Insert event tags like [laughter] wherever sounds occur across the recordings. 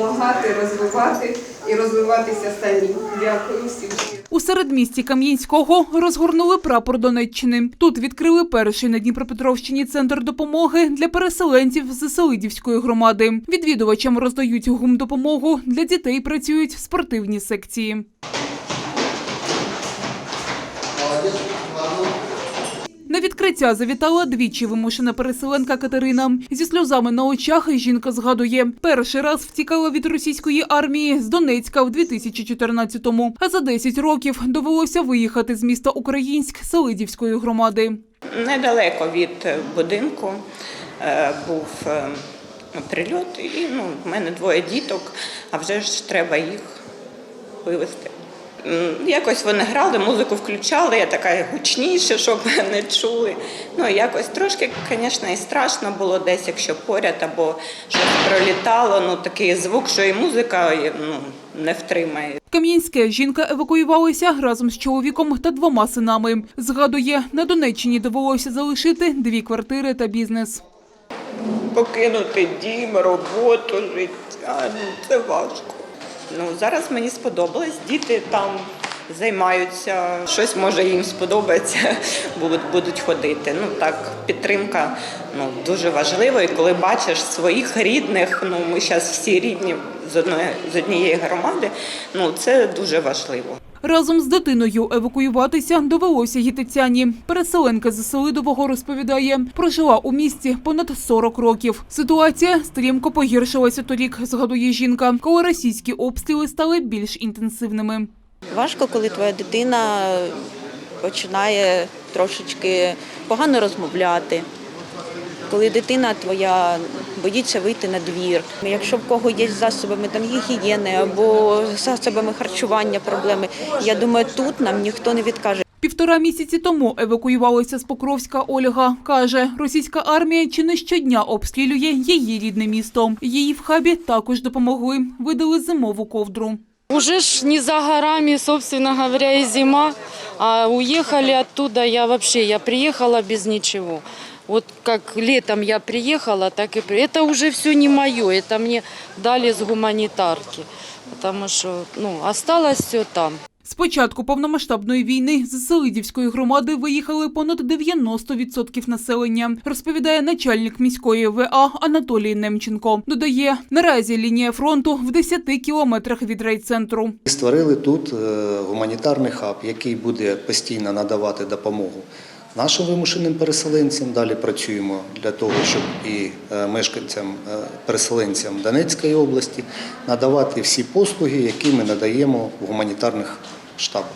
Допомагати, розвивати і розвиватися самі. Дякую всім. У середмісті Кам'янського розгорнули прапор Донеччини. Тут відкрили перший на Дніпропетровщині центр допомоги для переселенців з Селидівської громади. Відвідувачам роздають гумдопомогу. Для дітей працюють спортивні секції. На відкриття завітала двічі вимушена переселенка Катерина. Зі сльозами на очах жінка згадує, перший раз втікала від російської армії з Донецька в 2014-му, а за 10 років довелося виїхати з міста Українськ Селидівської громади. Недалеко від будинку е, був е, прильот, і ну, в мене двоє діток, а вже ж треба їх вивезти. Якось вони грали, музику включали, я така гучніше, щоб [laughs] не чули. Ну, якось трошки, звісно, і страшно було десь, якщо поряд або щось пролітало, ну такий звук, що і музика ну, не втримає. Кам'янське жінка евакуювалася разом з чоловіком та двома синами. Згадує, на Донеччині довелося залишити дві квартири та бізнес. покинути дім, роботу, життя. Ну, це важко. Ну, зараз мені сподобалось. Діти там займаються, щось може їм сподобається, [laughs] будуть, ходити. Ну так, підтримка ну, дуже важлива. І коли бачиш своїх рідних, ну ми зараз всі рідні з одної з однієї громади, ну це дуже важливо. Разом з дитиною евакуюватися довелося й Тетяні. Переселенка з Селидового розповідає, прожила у місті понад 40 років. Ситуація стрімко погіршилася торік, згадує жінка, коли російські обстріли стали більш інтенсивними. Важко, коли твоя дитина починає трошечки погано розмовляти. Коли дитина твоя боїться вийти на двір. Якщо в кого є засобами там гігієни або засобами харчування проблеми, я думаю, тут нам ніхто не відкаже. Півтора місяці тому евакуювалася з Покровська Ольга. Каже, російська армія чи не щодня обстрілює її рідне місто. Їй в хабі також допомогли. Видали зимову ковдру. Уже ж не за горами, собственно говоря, и зима, а уехали оттуда я вообще, я приехала без ничего. Вот как летом я приехала, так и при... Это уже все не мое, это мне дали с гуманитарки, потому что, ну, осталось все там. З початку повномасштабної війни з Селидівської громади виїхали понад 90% населення, розповідає начальник міської ВА Анатолій Немченко. Додає, наразі лінія фронту в 10 кілометрах від райцентру. Створили тут е, гуманітарний хаб, який буде постійно надавати допомогу нашим вимушеним переселенцям. Далі працюємо для того, щоб і е, мешканцям, е, переселенцям Донецької області надавати всі послуги, які ми надаємо в гуманітарних штабах.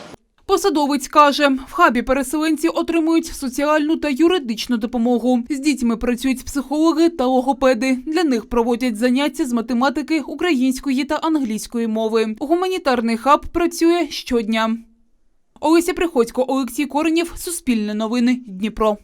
Посадовець каже, в хабі переселенці отримують соціальну та юридичну допомогу. З дітьми працюють психологи та логопеди. Для них проводять заняття з математики, української та англійської мови. Гуманітарний хаб працює щодня. Олеся Приходько, Олексій Коренєв, Суспільне новини, Дніпро.